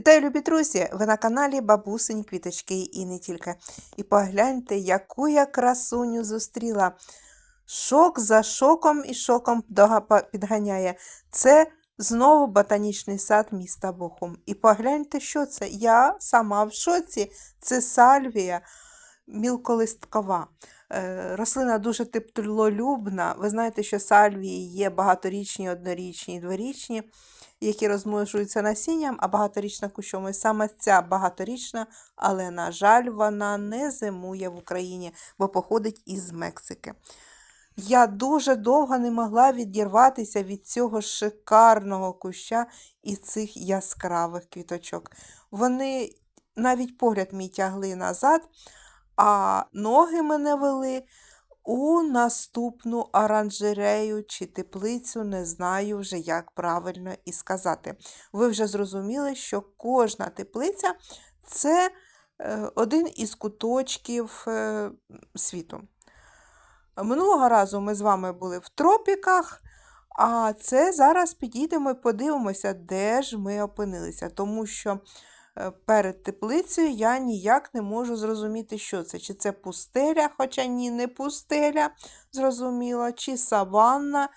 Вітаю, любі друзі! Ви на каналі Бабусині Квіточки і не тільки. І погляньте, яку я красуню зустріла. Шок за шоком і шоком підганяє. Це знову ботанічний сад міста Бохум. І погляньте, що це. Я сама в шоці. Це сальвія мілколисткова. Е, Рослина дуже теплолюбна. Ви знаєте, що сальвії є багаторічні, однорічні дворічні які розмножуються насінням, а багаторічна кущом. Саме ця багаторічна, але, на жаль, вона не зимує в Україні, бо походить із Мексики. Я дуже довго не могла відірватися від цього шикарного куща і цих яскравих квіточок. Вони навіть погляд мій тягли назад, а ноги мене вели у наступну оранжерею чи теплицю, не знаю вже, як правильно і сказати. Ви вже зрозуміли, що кожна теплиця це е, один із куточків е, світу. Минулого разу ми з вами були в тропіках, а це зараз підійдемо і подивимося, де ж ми опинилися, тому що перед теплицею я ніяк не можу зрозуміти, що це. Чи це пустеля, хоча ні, не пустеля, зрозуміло, чи саванна.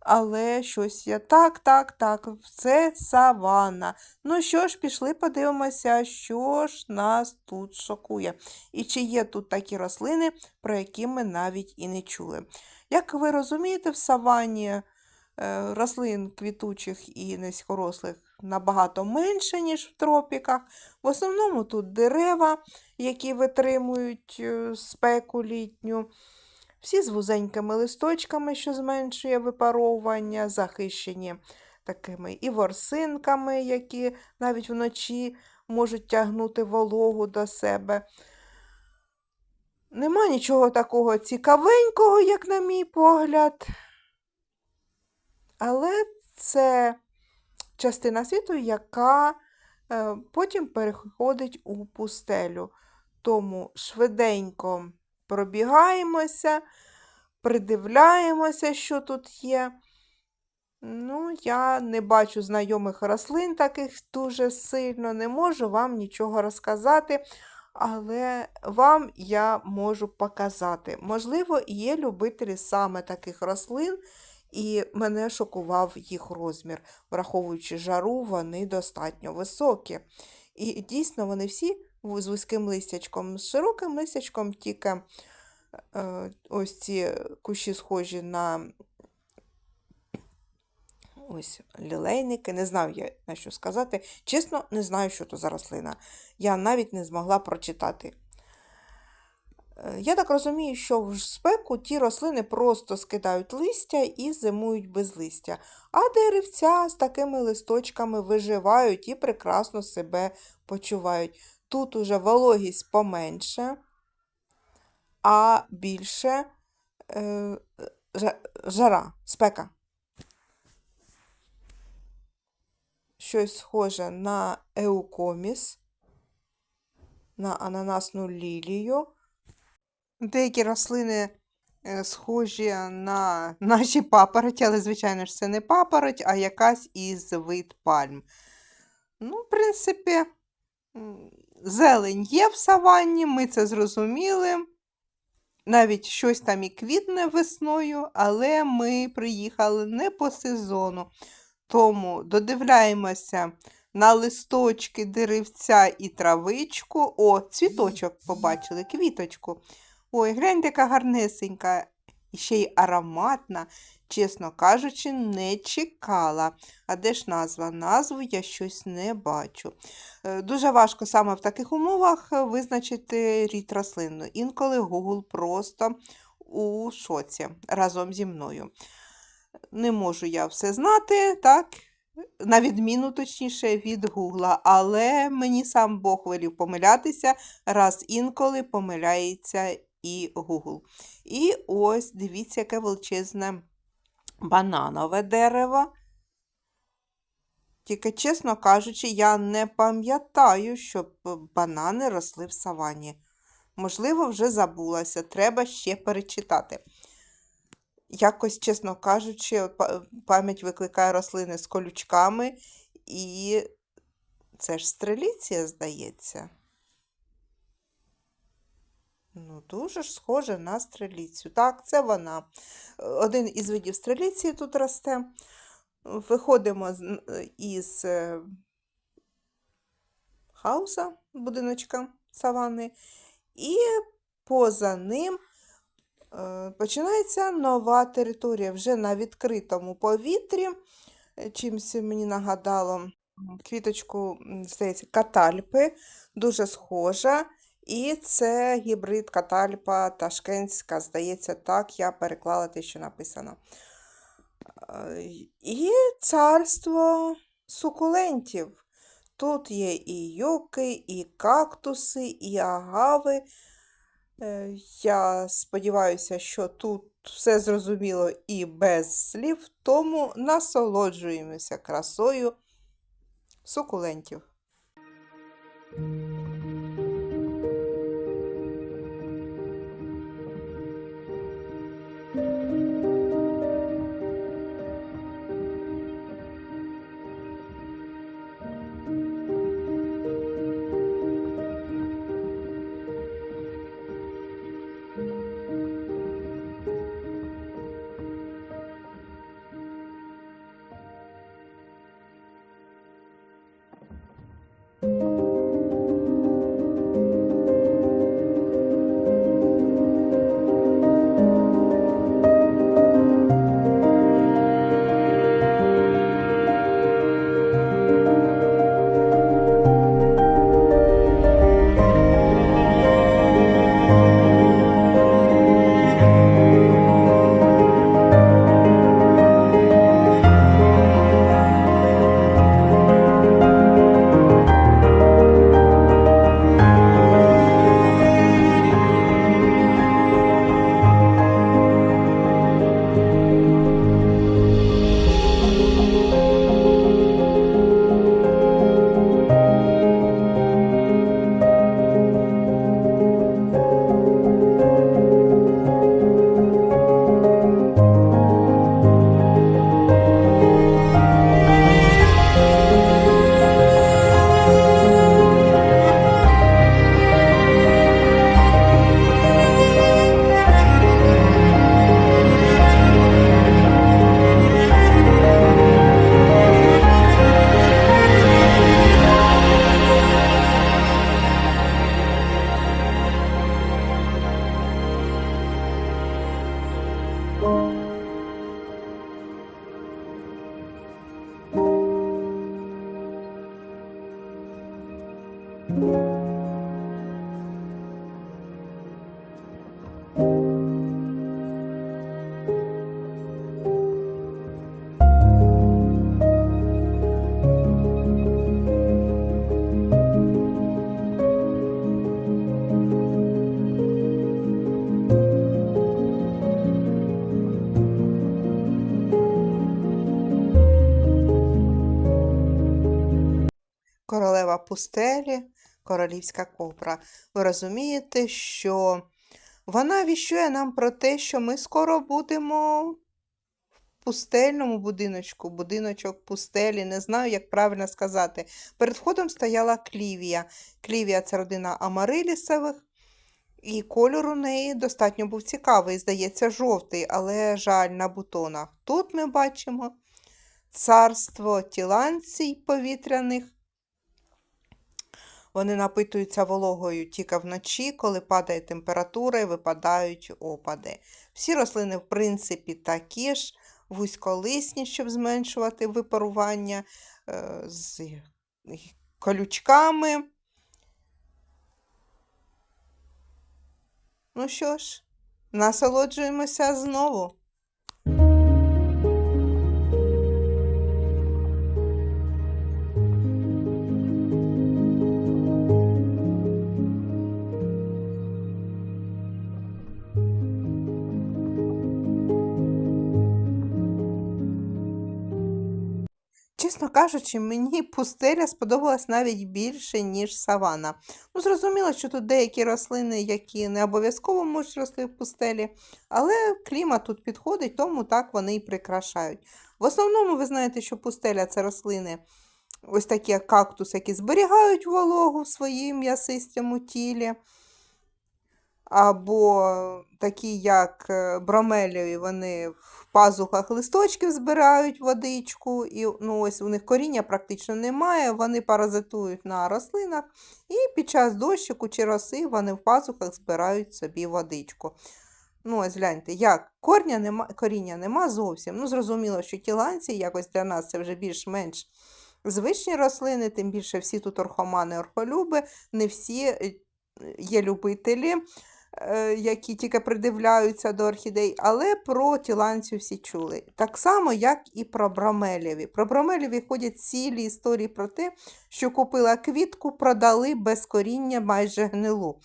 Але щось я. Так, так, так, це саванна. Ну що ж, пішли подивимося, що ж нас тут шокує. І чи є тут такі рослини, про які ми навіть і не чули. Як ви розумієте, в саванні е, рослин квітучих і низькорослих набагато менше, ніж в тропіках. В основному тут дерева, які витримують е, спеку літню. Всі з вузенькими листочками, що зменшує випаровування, захищені такими і ворсинками, які навіть вночі можуть тягнути вологу до себе. Нема нічого такого цікавенького, як на мій погляд. Але це частина світу, яка е, потім переходить у пустелю. Тому швиденько пробігаємося, придивляємося, що тут є. Ну, я не бачу знайомих рослин таких дуже сильно, не можу вам нічого розказати, але вам я можу показати. Можливо, є любителі саме таких рослин, і мене шокував їх розмір. Враховуючи жару, вони достатньо високі. І дійсно вони всі з вузьким листячком, з широким листячком тільки е, ось ці кущі схожі на ось лілейники. Не знаю я на що сказати. Чесно, не знаю, що то за рослина. Я навіть не змогла прочитати. Е, Я так розумію, що в спеку ті рослини просто скидають листя і зимують без листя, а деревця з такими листочками виживають і прекрасно себе почувають. Тут уже вологість поменше, а більше е, жара, спека. Щось схоже на еукоміс, на ананасну лілію. Деякі рослини е, схожі на наші папороті, але, звичайно ж, це не папороть, а якась із вид пальм. Ну, в принципі, зелень є в саванні, ми це зрозуміли. Навіть щось там і квітне весною, але ми приїхали не по сезону. Тому додивляємося на листочки деревця і травичку. О, цвіточок побачили, квіточку. Ой, гляньте, яка гарнесенька. І ще й ароматна, чесно кажучи, не чекала. А де ж назва? Назву я щось не бачу. Е, Дуже важко саме в таких умовах е, визначити рід рослин. Інколи Google просто у шоці разом зі мною. Не можу я все знати, так? На відміну, точніше, від Гугла, але мені сам Бог велів помилятися, раз інколи помиляється і Google. І ось дивіться, яке величезне бананове дерево. Тільки, чесно кажучи, я не пам'ятаю, щоб банани росли в савані. Можливо, вже забулася, треба ще перечитати. Якось, чесно кажучи, пам'ять викликає рослини з колючками, і Це ж стреліція, здається. Ну, дуже ж схоже на стреліцю. Так, це вона. Е, Один із видів стреліції тут росте. Виходимо е, із е, хауса, будиночка савани, і поза ним починається нова територія вже на відкритому повітрі. Чимось мені нагадало квіточку, здається, катальпи, дуже схожа. І це гібрид катальпа ташкентська, здається, так я переклала те, що написано. Е, І царство сукулентів. Тут є і юки, і кактуси, і агави. Е, Я сподіваюся, що тут все зрозуміло і без слів, тому насолоджуємося красою сукулентів. Пустелі, королівська кобра. Ви розумієте, що вона віщує нам про те, що ми скоро будемо в пустельному будиночку, будиночок пустелі, не знаю, як правильно сказати. Перед входом стояла клівія. Клівія це родина амарилісових, і кольор у неї достатньо був цікавий, здається, жовтий, але жаль на бутонах. Тут ми бачимо царство тіланцій повітряних. Вони напитуються вологою тільки вночі, коли падає температура і випадають опади. Всі рослини, в принципі, такі ж, вузьколисні, щоб зменшувати випарування, е, з колючками. Ну що ж, насолоджуємося знову. Чесно кажучи, мені пустеля сподобалась навіть більше, ніж савана. Ну, зрозуміло, що тут деякі рослини, які не обов'язково можуть рости в пустелі, але клімат тут підходить, тому так вони і прикрашають. В основному ви знаєте, що пустеля це рослини ось такі кактуси, які зберігають вологу в своїм м'ясистому тілі. Або такі, як е, бромелії, вони в пазухах листочків збирають водичку, і ну, ось у них коріння практично немає, вони паразитують на рослинах, і під час дощику чи роси вони в пазухах збирають собі водичку. Ну, ось гляньте, як корня нема, коріння нема зовсім. Ну, зрозуміло, що тіланці якось для нас це вже більш-менш звичні рослини, тим більше всі тут орхомани, орхолюби, не всі е, є любителі, які тільки придивляються до орхідей, але про тіланцю всі чули. Так само, як і про бромелєві. Про бромелєві ходять цілі історії про те, що купила квітку, продали без коріння майже гнилу.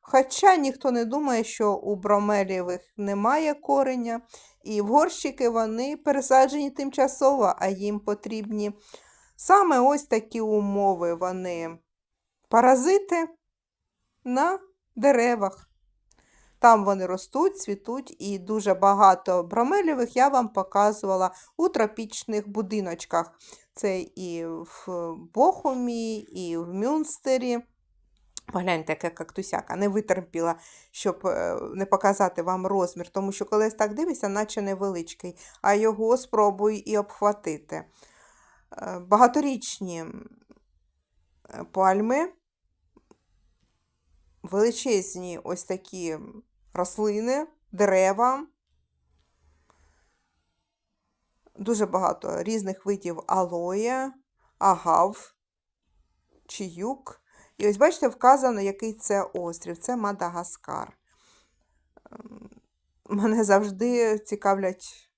Хоча ніхто не думає, що у бромелєвих немає кореня, і в горщики вони пересаджені тимчасово, а їм потрібні саме ось такі умови. Вони паразити на деревах. Там вони ростуть, цвітуть, і дуже багато бромелєвих я вам показувала у тропічних будиночках. Це і в Бохумі, і в Мюнстері. Погляньте, яка кактусяка, не витерпіла, щоб е, не показати вам розмір, тому що колись так дивишся, наче невеличкий, а його спробуй і обхватити. Е, Багаторічні пальми, величезні ось такі рослини, дерева, дуже багато різних видів алоє, агав, чиюк. І ось бачите, вказано, який це острів. Це Мадагаскар. Ем, Мене завжди цікавлять,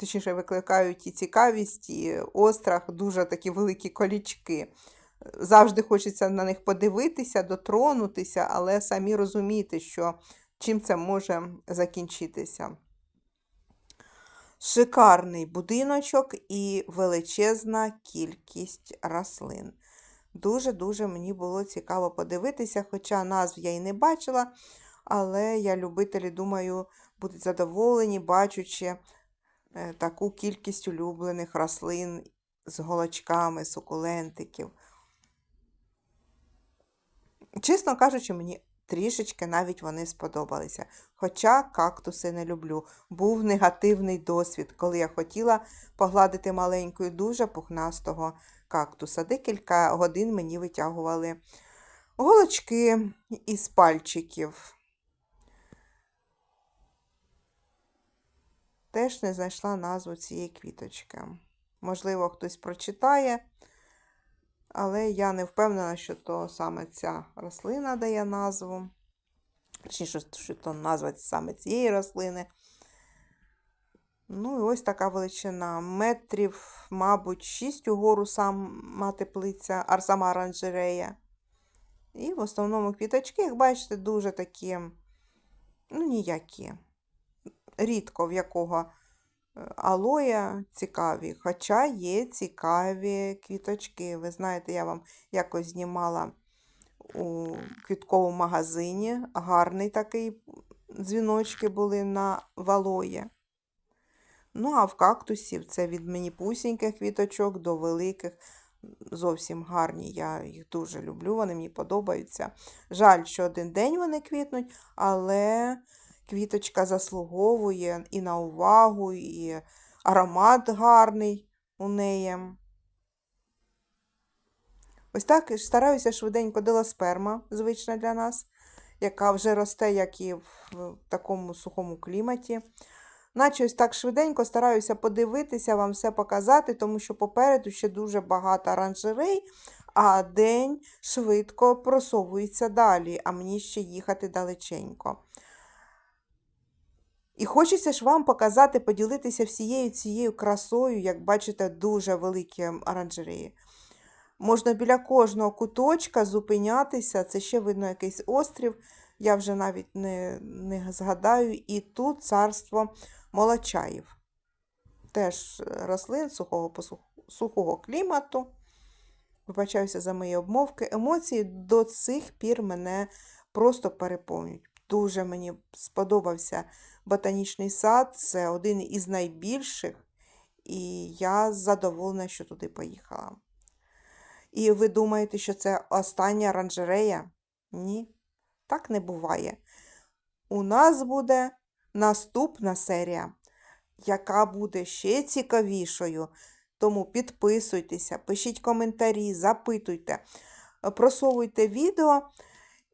точніше, викликають і цікавість, і острах, дуже такі великі колічки. Завжди хочеться на них подивитися, дотронутися, але самі розумієте, що чим це може закінчитися. Шикарний будиночок і величезна кількість рослин. Дуже-дуже мені було цікаво подивитися, хоча назв я і не бачила, але я любителі, думаю, будуть задоволені, бачачи е, таку кількість улюблених рослин з голочками, сукулентиків. Чесно кажучи, мені трішечки навіть вони сподобалися. Хоча кактуси не люблю. Був негативний досвід, коли я хотіла погладити маленькою дуже пухнастого кактуса. Декілька годин мені витягували голочки із пальчиків. Теж не знайшла назву цієї квіточки. Можливо, хтось прочитає, але я не впевнена, що то саме ця рослина дає назву. Точніше, що то назва саме цієї рослини. Ну і ось така величина. Метрів, мабуть, 6 угору сама теплиця, а сама оранжерея. І в основному квіточки, як бачите, дуже такі, ну, ніякі. Рідко в якого алоя цікаві. Хоча є цікаві квіточки. Ви знаєте, я вам якось знімала у квітковому магазині. Гарний такий дзвіночки були на валої. Ну, а в кактусів це від мені пусіньких квіточок до великих. Зовсім гарні. Я їх дуже люблю, вони мені подобаються. Жаль, що один день вони квітнуть, але квіточка заслуговує і на увагу, і аромат гарний у неї. Ось так стараюся швиденько делосперма, звична для нас, яка вже росте, як і в такому сухому кліматі. Наче ось так швиденько стараюся подивитися, вам все показати, тому що попереду ще дуже багато оранжерей, а день швидко просовується далі, а мені ще їхати далеченько. І хочеться ж вам показати, поділитися всією цією красою, як бачите, дуже великі оранжереї. Можна біля кожного куточка зупинятися, це ще видно якийсь острів, я вже навіть не, не згадаю, і тут царство молочаїв. Теж рослин сухого, сухого клімату. Вибачаюся за мої обмовки. Емоції до цих пір мене просто переповнюють. Дуже мені сподобався ботанічний сад, це один із найбільших, і я задоволена, що туди поїхала. І ви думаєте, що це остання оранжерея? Ні, так не буває. У нас буде наступна серія, яка буде ще цікавішою. Тому підписуйтеся, пишіть коментарі, запитуйте, просовуйте відео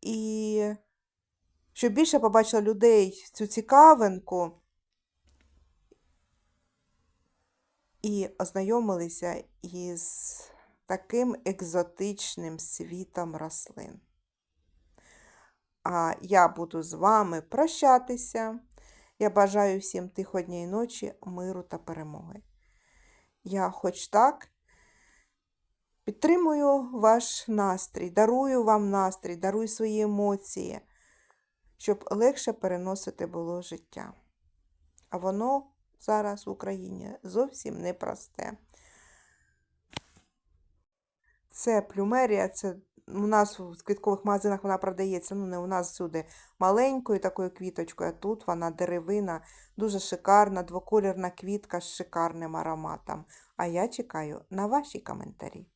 і щоб більше побачило людей цю цікавинку і ознайомилися із таким екзотичним світом рослин. А я буду з вами прощатися. Я бажаю всім тиходньої ночі, миру та перемоги. Я хоч так підтримую ваш настрій, дарую вам настрій, дарую свої емоції, щоб легше переносити було життя. А воно зараз в Україні зовсім непросте. Це плюмерія, це у нас в квіткових магазинах вона продається, ну не у нас всюди маленькою такою квіточкою, а тут вона деревина, дуже шикарна, двоколірна квітка з шикарним ароматом. А я чекаю на ваші коментарі.